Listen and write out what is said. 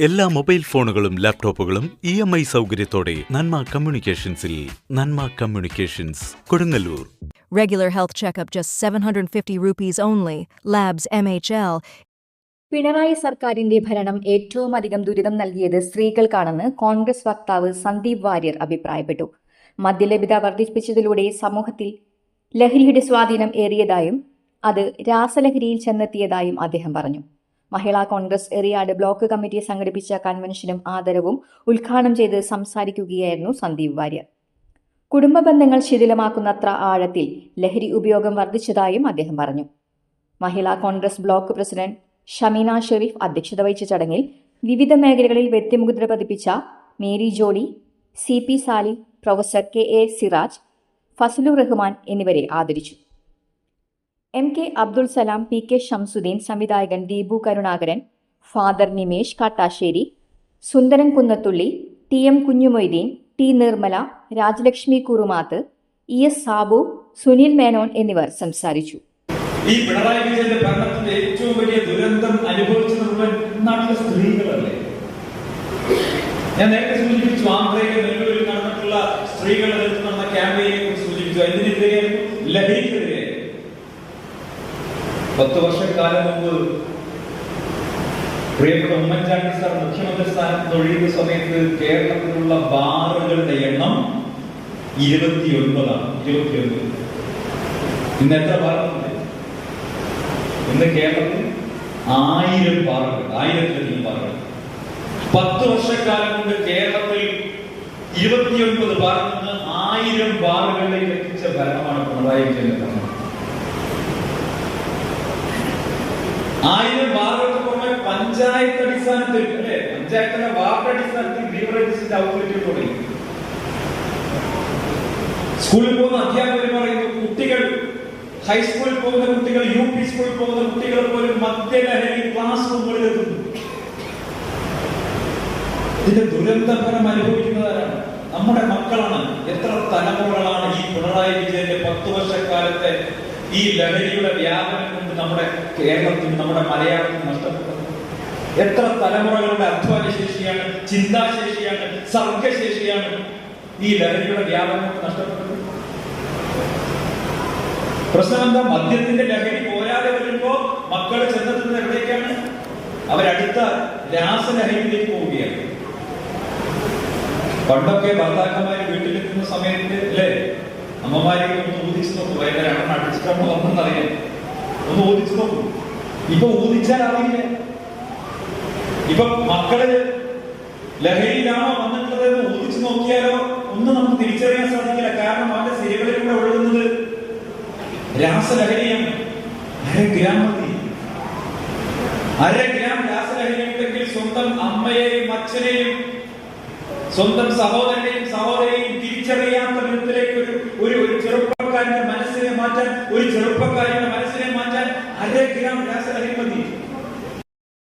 എല്ലാ മൊബൈൽ ഫോണുകളും ലാപ്ടോപ്പുകളും ഇ എം ഐ സൗകര്യത്തോടെ Nanma കമ്മ്യൂണിക്കേഷൻസിൽ Nanma communications Kodungallur Regular health checkup just 750 rupees only. Labs MHL. Pinarayi സർക്കാരിന്റെ ഭരണം ഏറ്റവും അധികം ദുരിതം നൽകിയത് സ്ത്രീകൾക്കാണെന്ന് കോൺഗ്രസ് വക്താവ് സന്ദീപ് വാര്യർ അഭിപ്രായപ്പെട്ടു മദ്യലഭ്യത വർദ്ധിപ്പിച്ചതിലൂടെ സമൂഹത്തിൽ ലഹരിയുടെ സ്വാധീനം ഏറിയതായും അത് രാസലഹരിയിൽ ചെന്നെത്തിയതായും അദ്ദേഹം പറഞ്ഞു Mahila Congress Eriyad block committee സംഘടിപ്പിച്ച കൺവെൻഷനും ആദരവും ഉദ്ഘാടനം ചെയ്ത് സംസാരിക്കുകയായിരുന്നു സന്ദീപ് വാര്യർ. കുടുംബ ബന്ധങ്ങൾ ശിഥിലമാക്കുന്നത്ര ആഴത്തിൽ ലഹരി ഉപയോഗം വർദ്ധിച്ചതായും അദ്ദേഹം പറഞ്ഞു. Mahila Congress block president Shameena Sharif അധ്യക്ഷത വഹിച്ച ചടങ്ങിൽ വിവിധ മേഖലകളിൽ വ്യക്തിമുദ്ര പതിപ്പിച്ച Mary Jolly C P Sali professor K A Siraj Fazalu Rahman എന്നിവരെ ആദരിച്ചു. M K Abdul Salam P K Shamsuddeen സംവിധായകൻ Deepu Karunakaran father Nimesh Kattassery Sundaran Kunnathulli T M Kunhumoideen T Nirmala Rajalakshmi Kurumath E S Sabu Sunil Menon എന്നിവർ സംസാരിച്ചു. ഈ പിണറായി വിജയന്റെ ഭരണത്തിന്റെ ഏറ്റവും വലിയ ദുരന്തം അനുഭവിച്ചത് മുഴുവൻ നാട്ടിലെ സ്ത്രീകളല്ലേ? ഞാൻ നേരത്തെ സൂചിപ്പിച്ചു ആന്ധ്രയിലെ നെല്ലൂരിൽ നടന്നിട്ടുള്ള സ്ത്രീകളെ നടന്ന ക്യാമ്പയിനെ കുറിച്ച് സൂചിപ്പിച്ചു. എന്തിനെതിരെയായിരുന്നു ലഹരിക്കെതിരെ പത്ത് വർഷക്കാലം മുമ്പ് പ്രിയപ്പെട്ട ഉമ്മൻചാണ്ടി സാർ മുഖ്യമന്ത്രി സ്ഥാനത്ത് ഒഴിയുന്ന സമയത്ത് കേരളത്തിലുള്ള ബാറുകളുടെ എണ്ണം ഇരുപത്തി ഒൻപതാണ് ഇരുപത്തി ഒൻപത് ഇന്ന് എത്ര ബാറുണ്ട് ഇന്ന് കേരളത്തിൽ ആയിരം ബാറുകൾ ആയിരത്തിലധികം ബാറുകൾ പത്ത് വർഷക്കാലം കൊണ്ട് കേരളത്തിൽ ഇരുപത്തിയൊൻപത് ബാറിൽ നിന്ന് ആയിരം ബാറുകളിലേക്ക് എത്തിച്ച ഭരണമാണ് പിണറായി വിജയന്റെ ആയിരം ബാറുകൾക്ക് പുറമെ പഞ്ചായത്ത് അടിസ്ഥാനത്തിൽ അല്ലെ? പഞ്ചായത്തിന്റെ വാർഡ് അടിസ്ഥാനത്തിൽ ബീവറേജസിന്റെ ഔട്ട്ലെറ്റുകൾ തുടങ്ങി. സ്കൂളിൽ പോകുന്ന അധ്യാപകർ പറയുന്നു കുട്ടികൾ ഹൈസ്കൂളിൽ പോകുന്ന കുട്ടികൾ യു പി സ്കൂളിൽ പോകുന്ന കുട്ടികൾ പോലും മദ്യലഹരി ക്ലാസ് റൂമുകളിൽ എത്തുന്നു. ഇതിന്റെ ദുരന്ത ഫലം അനുഭവിക്കുന്നവരാണ്. നമ്മുടെ മക്കളാണ് എത്ര തലമുറകളാണ് ഈ പിണറായി വിജയന്റെ പത്ത് വർഷക്കാലത്തെ ഈ ലഹരിയുടെ വ്യാപനം കൊണ്ട് നമ്മുടെ കേരളത്തിൽ നമ്മുടെ മലയാളത്തിൽ നഷ്ടപ്പെട്ടത് എത്ര തലമുറകളുടെ അധ്വാന ശേഷിയാണ് ചിന്താശേഷിയാണ് സർഗശേഷിയാണ് ഈ ലഹരിയുടെ വ്യാപനം നഷ്ടപ്പെട്ടത്? പ്രശ്നം എന്താ? മദ്യത്തിന്റെ ലഹരി പോരാതെ വരുമ്പോ മക്കൾ ചെന്നെത്തുന്നത് എവിടേക്കാണ്? അവരടുത്ത രാസലഹരിയിലേക്ക് പോവുകയാണ്. പണ്ടൊക്കെ ഭർത്താക്കന്മാര് വീട്ടിലെത്തുന്ന സമയത്ത് അല്ലേ? അമ്മമാരെ ഒന്ന് ഊതിച്ചു നോക്കും. വൈകുന്നേരം അടിച്ചിട്ടാണ് വന്നെന്നറിയാം ഒന്ന് ഊതിച്ചു നോക്കും. ഇപ്പൊ ഊതിച്ചാൽ അറിയില്ല? ഇപ്പൊ മക്കൾ ലഹരിയിലാണോ വന്നിട്ടുള്ളത് ഊതിച്ചു നോക്കിയാലോ ഒന്നും നമുക്ക് തിരിച്ചറിയാൻ സാധിക്കില്ല. കാരണം അവന്റെ സിരകളിലൂടെ ഒഴുകുന്നത് രാസലഹരിയാണ് അര ഗ്രാം മതി. അര ഗ്രാം രാസലഹരി ഉണ്ടെങ്കിൽ സ്വന്തം അമ്മയെയും അച്ഛനെയും സ്വന്തം സഹോദരനെയും സഹോദരിയെയും തിരിച്ചറിയാത്ത വിധത്തിലേക്ക് ഒരു ഒരു ഒരു ചെറുപ്പക്കാരന്റെ മനസ്സിനെ മാറ്റാൻ ഒരു ചെറുപ്പക്കാരന്റെ മനസ്സിനെ മാറ്റാൻ അര ഗ്രാം രാസ മതി